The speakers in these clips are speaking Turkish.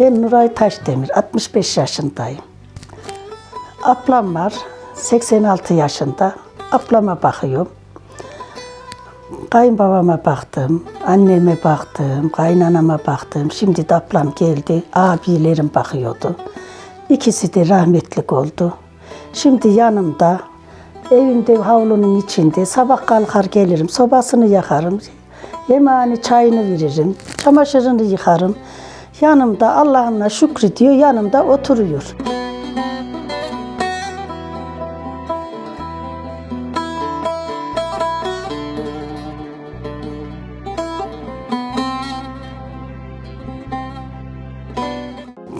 Ben Nuray Taşdemir, 65 yaşındayım. Ablam var, 86 yaşında. Ablama bakıyorum. Kayınbabama baktım, anneme baktım, kaynanama baktım. Şimdi de ablam geldi, abilerim bakıyordu. İkisi de rahmetlik oldu. Şimdi yanımda, evimde havlunun içinde sabah kalkar gelirim, sobasını yakarım. Yemeğini, çayını veririm, çamaşırını yıkarım. Yanımda Allah'ına şükrediyor, yanımda oturuyor.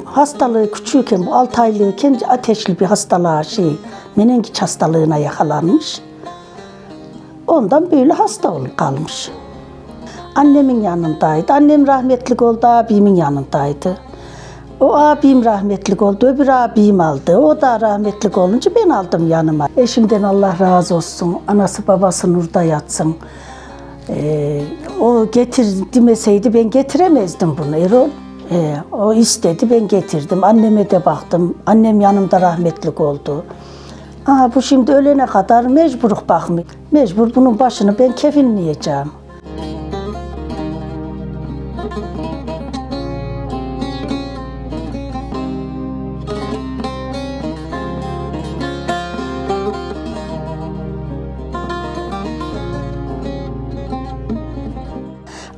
Hastalığı küçükken, bu 6 aylıyken ateşli bir hastalığa şey, menengiç hastalığına yakalanmış. Ondan böyle hasta olup kalmış. Annemin yanındaydı. Annem rahmetlik oldu, abimin yanındaydı. O abim rahmetlik oldu, öbür abim aldı. O da rahmetlik olunca ben aldım yanıma. Eşimden Allah razı olsun. Anası babası nurda yatsın. Ee, o getir demeseydi ben getiremezdim bunu Erol. Ee, o istedi ben getirdim. Anneme de baktım. Annem yanımda rahmetlik oldu. Aha, bu şimdi ölene kadar mecburuk bakmıyor. Mecbur bunun başını ben kefinleyeceğim.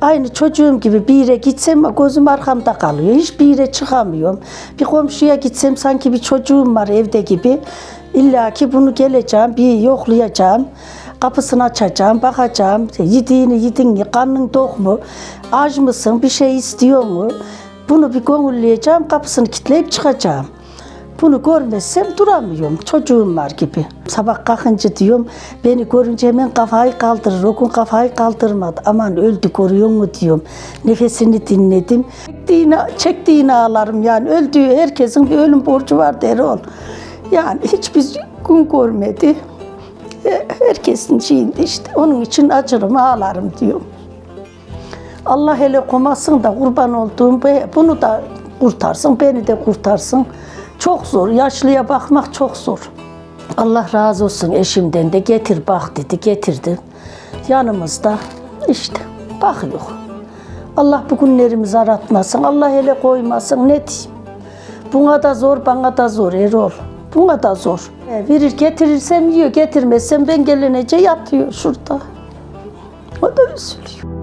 Aynı çocuğum gibi bir yere gitsem gözüm arkamda kalıyor. Hiçbir yere çıkamıyorum. Bir komşuya gitsem sanki bir çocuğum var evde gibi. İlla ki bunu geleceğim, bir yoklayacağım. Kapısını açacağım, bakacağım. Yediğini yedin mi, karnın tok mu, aç mısın, bir şey istiyor mu? Bunu bir gönülleyeceğim, kapısını kilitleyip çıkacağım. Bunu görmezsem duramıyorum. Çocuğum var gibi. Sabah kalkınca diyorum beni görünce hemen kafayı kaldırır. O gün kafayı kaldırmadı. Aman öldü görüyor mu diyorum. Nefesini dinledim. Çektiğini, çektiğini ağlarım yani. Öldüğü herkesin bir ölüm borcu var der ol. Yani hiçbir gün görmedi. Herkesin şeyinde işte. Onun için acırım ağlarım diyorum. Allah hele komasın da kurban olduğum bu- bunu da kurtarsın, beni de kurtarsın. Çok zor, yaşlıya bakmak çok zor. Allah razı olsun eşimden de getir bak dedi, getirdi. Yanımızda işte bakıyor. Allah bu günlerimizi aratmasın, Allah hele koymasın ne diyeyim. Buna da zor, bana da zor Erol. Bu kadar zor. E, verir getirirsem yiyor, getirmezsem ben gelinece yatıyor şurada. O da üzülüyor.